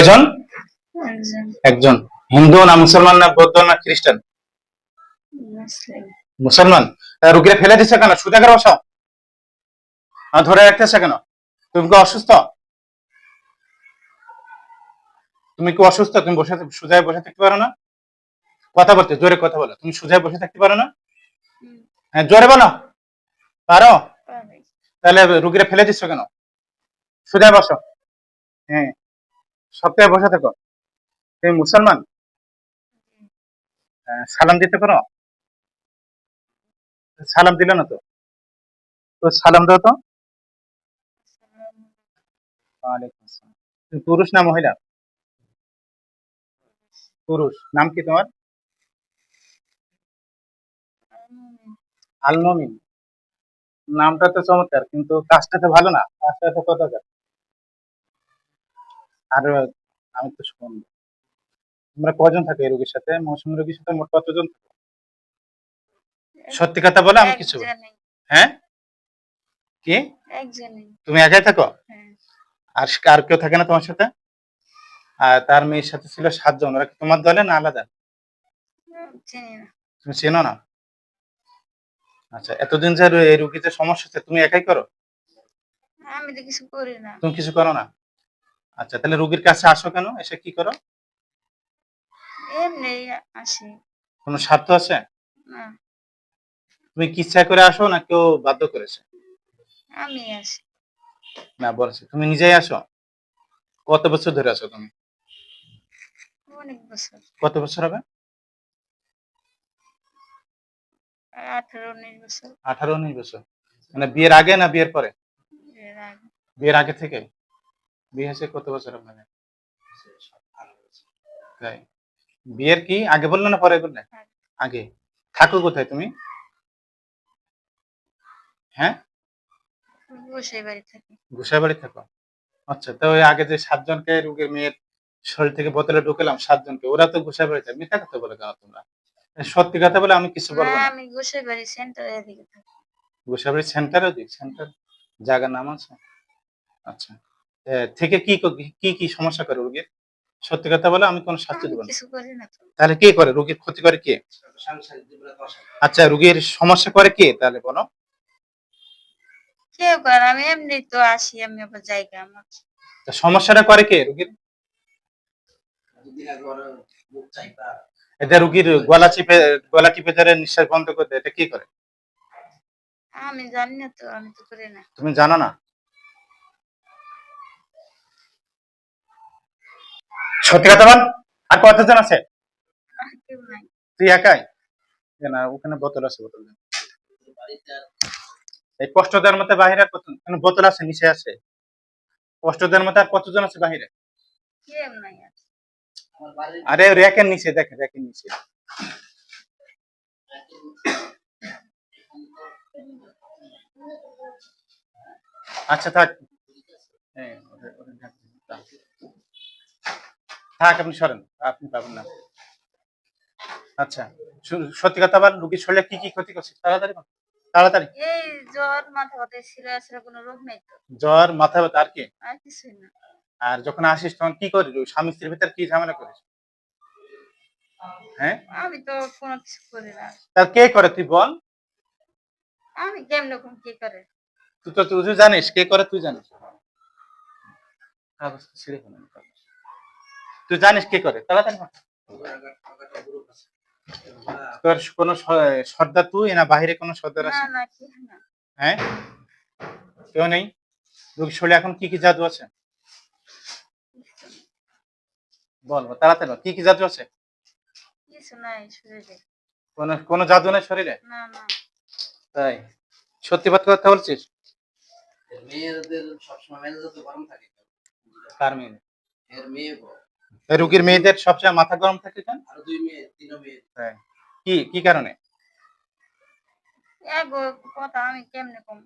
কয়জন? একজন। হিন্দু না মুসলমান না বৌদ্ধ না খ্রিস্টান? মুসলমান। রুগীরা ফেলে দিচ্ছে কেন? সুদা করে বসাও। ধরে রাখতেছে কেন? তুমি কি অসুস্থ? তুমি কি অসুস্থ? তুমি বসে সুজায় বসে থাকতে পারো না? কথা বলতে জোরে কথা বলো। তুমি সুজায় বসে থাকতে পারো না? হ্যাঁ জোরে বলো। পারো। তাহলে রুগীরা ফেলে দিচ্ছ কেন? সুজায় বসো। হ্যাঁ। সপ্তাহে বসে থাকো। তুমি মুসলমান? হ্যাঁ, সালাম দিতে পারো? সালাম দিলে না তো? তো সালাম দাও তো। পুরুষ না মহিলা? পুরুষ। নাম কি তোমার? আলমমিন নামটা তো চমৎকার কিন্তু কাজটা তো ভালো না। কাজটা তো কতকার আর আমি তো শুন তোমরা কজন থাকে এই রোগীর সাথে? মৌসুমী রোগীর সাথে মোট কতজন? সত্যি কথা বলে আমি কিছু হ্যাঁ? কি? তুমি একাই থাকো? হ্যাঁ। আর আর কেউ থাকে না তোমার সাথে? আর তার মেয়ের সাথে ছিল সাতজন। ওরা তোমার দলে না আলাদা? তুমি চেনো না? আচ্ছা এতদিন যে এই রুগীতে সমস্যা হচ্ছে তুমি একাই করো? আমি তো কিছু করি না। তুমি কিছু করো না? আচ্ছা তাহলে রুগীর কাছে আসো কেন? এসে কি করো? এমনি আসি। কোনো স্বার্থ আছে? না। তুমি কি ইচ্ছা করে আসো না কেউ বাধ্য করেছে? আমি আসি। না বলছে। তুমি নিজেই আসো? কত বছর ধরে আছো তুমি? অনেক বছর। কত বছর হবে? আঠারো উনিশ বছর। আঠারো উনিশ বছর। মানে বিয়ের আগে না বিয়ের পরে? বিয়ের আগে। থেকে? বিয়ে কত বছর আপনাদের? তাই। বিয়ের কি আগে বলল না পরে বললে? আগে। থাকো কোথায় তুমি? হ্যাঁ? বসে বাড়ি থাকি। ঘুষাই বাড়ি থাকো। আচ্ছা তো ওই আগে যে সাতজনকে রোগীর মেয়ের শরীর থেকে বোতলে ঢুকেলাম সাতজনকে ওরা তো ঘুষাই বাড়ি থাকে। মিথ্যা কথা বলে কেন তোমরা? সত্যি কথা বলে আমি কিছু বলব না। না আমি বসে বাড়ি সেন্টারে এদিকে থাকি। ঘুষাই বাড়ি সেন্টারও দিই সেন্টার জায়গার নাম আছে? আচ্ছা। থেকে কি কি কি সমস্যা করে রোগীর? সত্যি কথা বলে আমি কোনো শাস্তি দেবো না। তাহলে কে করে? রোগীর ক্ষতি করে কে? আচ্ছা রোগীর সমস্যা করে কে? তাহলে বলো। আমি এমনি তো আসি আমি আবার জায়গা আমার। সমস্যাটা করে কে রোগীর? এটা রোগীর গলা চিপে গলা টিপে ধরে নিঃশ্বাস বন্ধ করে দেয়, এটা কি করে? আমি জানি না তো আমি তো করি না। তুমি জানো না? সত্যি কথা বল? আর কতজন আছে? তুই একাই? না ওখানে বোতল আছে বোতল। এই কষ্টদের মধ্যে বাহিরে কত বোতল আছে নিচে আছে। কষ্ট কষ্টদের মধ্যে আর কতজন আছে বাহিরে। আরে। র্যাকের নিচে দেখে র্যাকের নিচে। আচ্ছা থাক। হ্যাঁ, ওদের- ওদের ঢাক দিন, থাক। আপনি সরেন। আপনি পাবেন না। আচ্ছা সত্যি কথা বল রুগীর শরীরে কি কি ক্ষতি করছে? তাড়াতাড়ি। তাড়াতাড়ি। এই জ্বর মাথা ব্যথা আসলে কোনো রোগ নেই তো? জ্বর মাথা ব্যথা আর কি? আর কিছুই না। আর যখন আসিস তখন কি করিস? স্বামী স্ত্রীর ভিতরে কি ঝামেলা করিস? হ্যাঁ? আমি তো কোনো কিছু করি না। তার কে করে তুই বল? আমি কেমন রকম কি করে? তুই তো তুই জানিস কে করে তুই জানিস? ছিঁড়ে ফেলে। তুই জানিস কে করে? তাড়াতাড়ি তোর কোনো সর্দার তুই না বাহিরে কোনো সর্দার আছে? না কি না। হ্যাঁ? কেউ নেই? শরীরে এখন কি কি জাদু আছে? বল বল, তাড়াতাড়ি কি কি জাদু আছে? কিছু নাই শরীরে। কোনো কোনো জাদু নেই শরীরে? না না। তাই। সত্যি কথা বলছিস? মেয়েদের সবসময় তো গরম থাকে। কার মেয়ে? এর মেয়ে রোগীর মেয়েদের সবচেয়ে মাথা গরম থাকে কেন? আরও দুই মেয়ে তিন মেয়ে। তাই। কি কি কারণে? এক কথা আমি কেমনে কম।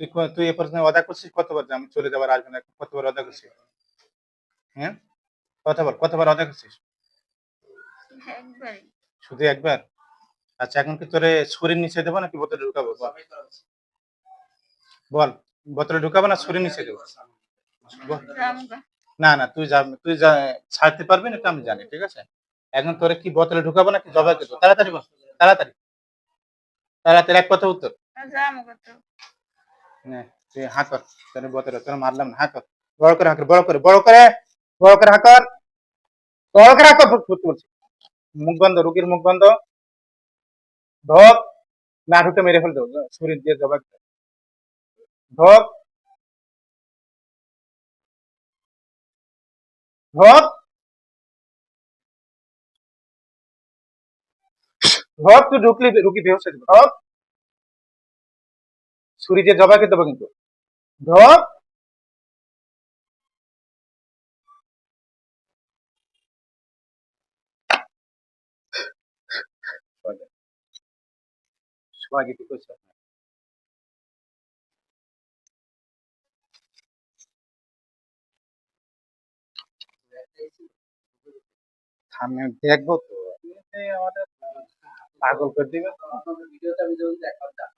তুই তুই এ পর্যন্ত অদা করছিস? কতবার যে আমি চলে যাবার আসবে না কতবার অদা করছিস হ্যাঁ? কথা বল কতবার অদা করছিস? শুধু একবার? আচ্ছা এখন কি তোরে ছুরির নিচে দেবো নাকি বোতলে ঢুকাবো? বল। বোতলে ঢুকাবো না ছুরির নিচে দেবো? না না তুই যা তুই যা ছাড়তে পারবি না আমি জানি ঠিক আছে? এখন তোরে কি বোতলে ঢুকাবো নাকি জবাই দেবো তাড়াতাড়ি বল তাড়াতাড়ি। তাড়াতাড়ি এক কথা উত্তর। হাঁ কর, তোর বোতলে তোর মারলাম না, হাঁ বড় করে হাঁ কর, বড় করে বড় করে বড় করে হাঁ কর, বড় করে হাঁ মুখ বন্ধ, রুগীর মুখ বন্ধ। না মেরে শরীর দিয়ে ঢোক তুই ঢুকলি, রুগী বেহস ছুরি দিয়ে জবাই করে দেবো কিন্তু। ঢোক সবাই করছে সামনে দেখব তো। আমাদের পাগল করে দিবে। আমি যখন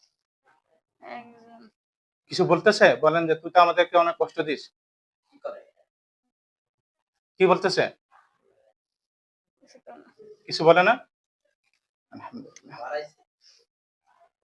কিছু বলতেছে? বলেন যে তুই তো আমাদেরকে অনেক কষ্ট দিস। কি বলতেছে? কিছু বলে না। আলহামদুলিল্লাহ।